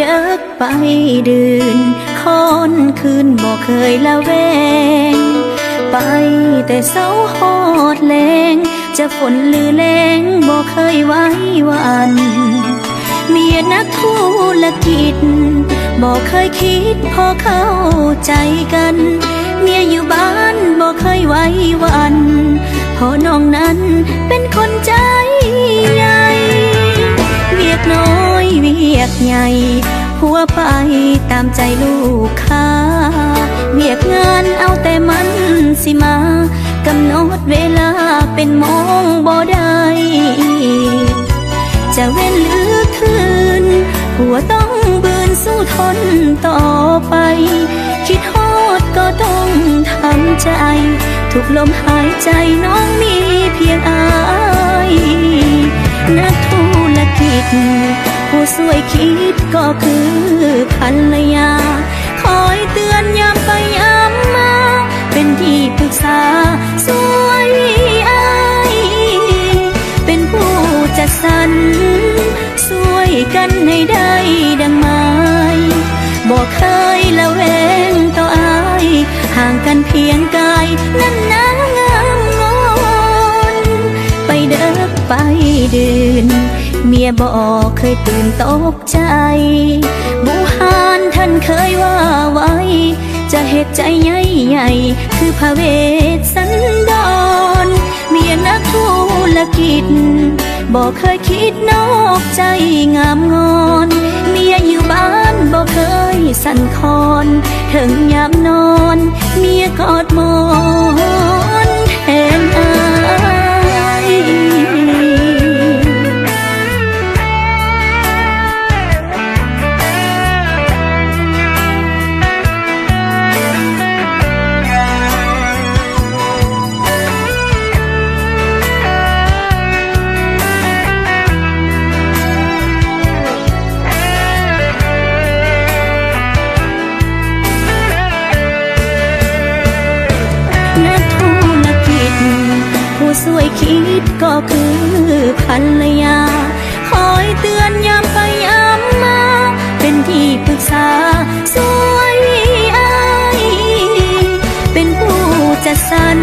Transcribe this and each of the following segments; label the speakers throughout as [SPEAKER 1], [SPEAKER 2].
[SPEAKER 1] เด็กไปดื่นคอนคืนบ่เคยละแวง ไปแต่เศร้าหอดแรงจะฝนหรือแรงบ่เคยไว้วันเมียนักธุรกิจบ่เคยคิดพอเข้าใจกัน เมียอยู่บ้านบ่เคยไว้วันพอน้องนั้นเป็นคนใจใหญ่เวียกน้อยเวียกใหญ่ หัวไปตามใจลูกค้า เวียกงานเอาแต่มันสิมากำหนดเวลาเป็นโมงบ่ได้จะเว้นหรือคืน หัวต้องบืนสู้ทนต่อไป คิดฮอดก็ต้องทำใจ ทุกลมหายใจน้องมีเพียงอายนักธุรกิจผู้สวยคิดก็คือ ภรรยา คอยเตือนย้ำไปย้ำมา เป็นที่ปรึกษา สวยอายเป็นผู้จัดสรรช่วยกันให้ได้ดังหมายบอกเคยละแวงต่ออาย ห่างกันเพียงกายนั่นนางามงอนไปเด้อไปเดื่น เมียบอกเคยตื่นตกใจ บูหานท่านเคยว่าไว้ จะเหตุใจใหญ่ใหญ่ๆคือพระเวทสันดร เมียนักธุรกิจ บอกเคยคิดนอกใจงามงอน เมียอยู่บ้านบอกเคยสั่นคอนถึงยามนอน เมียกอดมอน สวยคิดก็คือภรรยา คอยเตือนย้ำไปย้ำมา เป็นที่ปรึกษา สวยอายเป็นผู้จัดสรร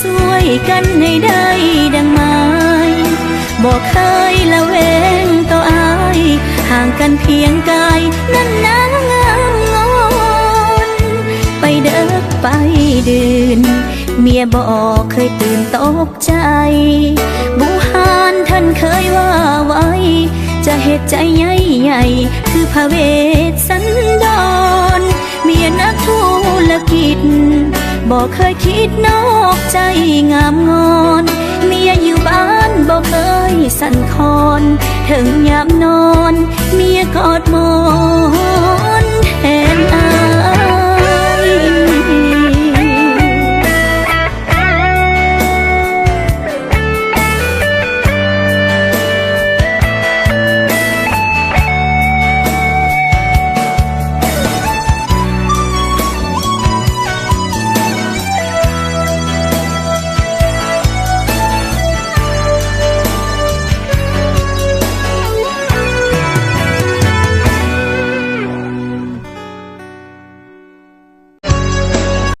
[SPEAKER 1] ช่วยกันให้ได้ดังหมายบอกเคยละเวงต่ออาย ห่างกันเพียงกายนั่นนางามงอนไปเด้อไปเดื่น มียบอกเคยตื่นตกใจบูหานท่านเคยว่าไว้ จะเหตุใจใหญ่ใหญ่ๆคือพระเวทสันดร เมียนักธุรกิจ บอกเคยคิดนอกใจงามงอน เมียอยู่บ้านบอกเคยสั่นคอนถึงยามนอน